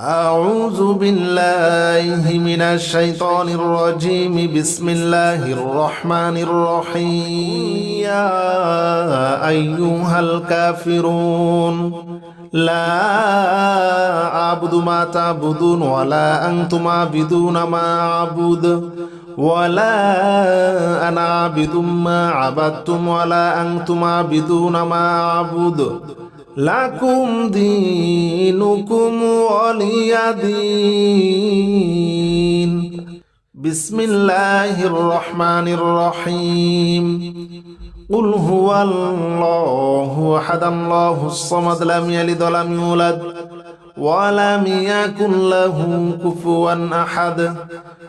أعوذ بالله من الشيطان الرجيم بسم الله الرحمن الرحيم يا أيها الكافرون لا أعبد ما تعبدون ولا أنتم عابدون ما أعبد ولا أنا عابد ما عبدتم ولا أنتم عابدون ما أعبد লাকুম দিনুকুম ওয়ালিয়াদিন বিসমিল্লাহির রহমানির রহিম قل هو الله أحد الله الصمد لم يلد ولم يولد ولم يكن له كفوا أحد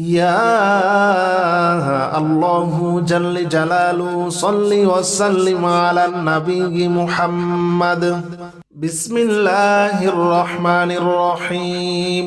يا الله جل جلاله صل وسلم على النبي محمد. بسم الله الرحمن الرحيم.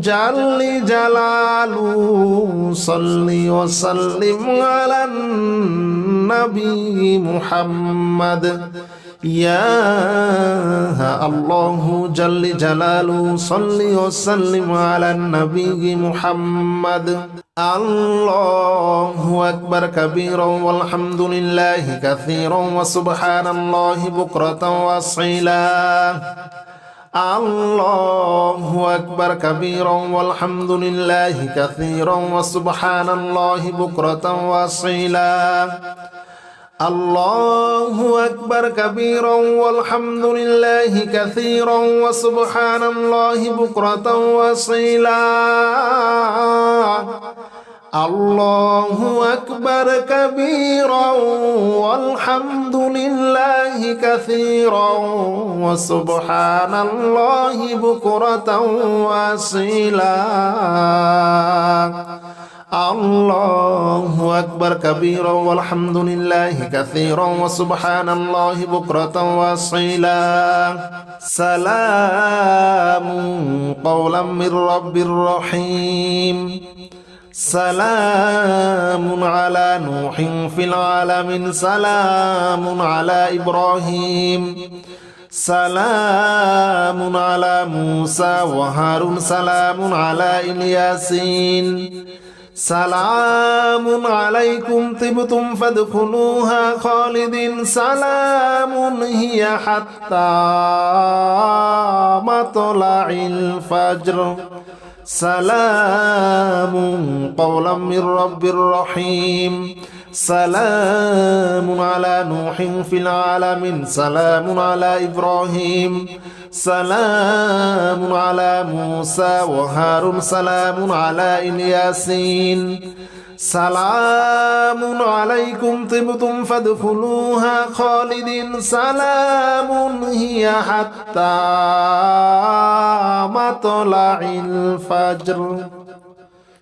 جل جلاله صل وسلم على النبي محمد يا الله جل جلاله صل وسلم على النبي محمد الله أكبر كبيرا والحمد لله كثيرا وسبحان الله بكرة وصيلا আল্লাহু আকবার কাবীরাম ওয়ালহামদুলিল্লাহি কাসীরাম ওয়া সুবহানাল্লাহি বুকরাতাম ওয়া আসীলা। আল্লাহু আকবার কাবীরাম ওয়ালহামদুলিল্লাহি কাসীরাম ওয়া সুবহানাল্লাহি বুকরাতাম ওয়া আসীলা। الله أكبر كبيرا والحمد لله كثيرا وسبحان الله بكرة وصيلا الله أكبر كبيرا والحمد لله كثيرا وسبحان الله بكرة وصيلا سلام قولا من رب সালামুন আলা নুহিন ফিল আলামিন, সালামুন আলা ইব্রাহিম, সালামুন আলা মুসা ওয়া হারুন, সালামুন আলা ইলিয়াসিন, সালামুন আলাইকুম তিবতুম ফাদখুলুহা খালিদিন, সালামুন হিয়া হাত্তা মাতলাইল سلام قولا من رب رحيم. سلام على نوح في العالمين. سلام على إبراهيم. سلام على موسى وهارون. سلام على إلياسين. সালামুন আলাইকুম তিবতুম ফাদখুলুহা খালিদিন। সালামুন হিয়া হাত্তা মাতলাইল ফাজর।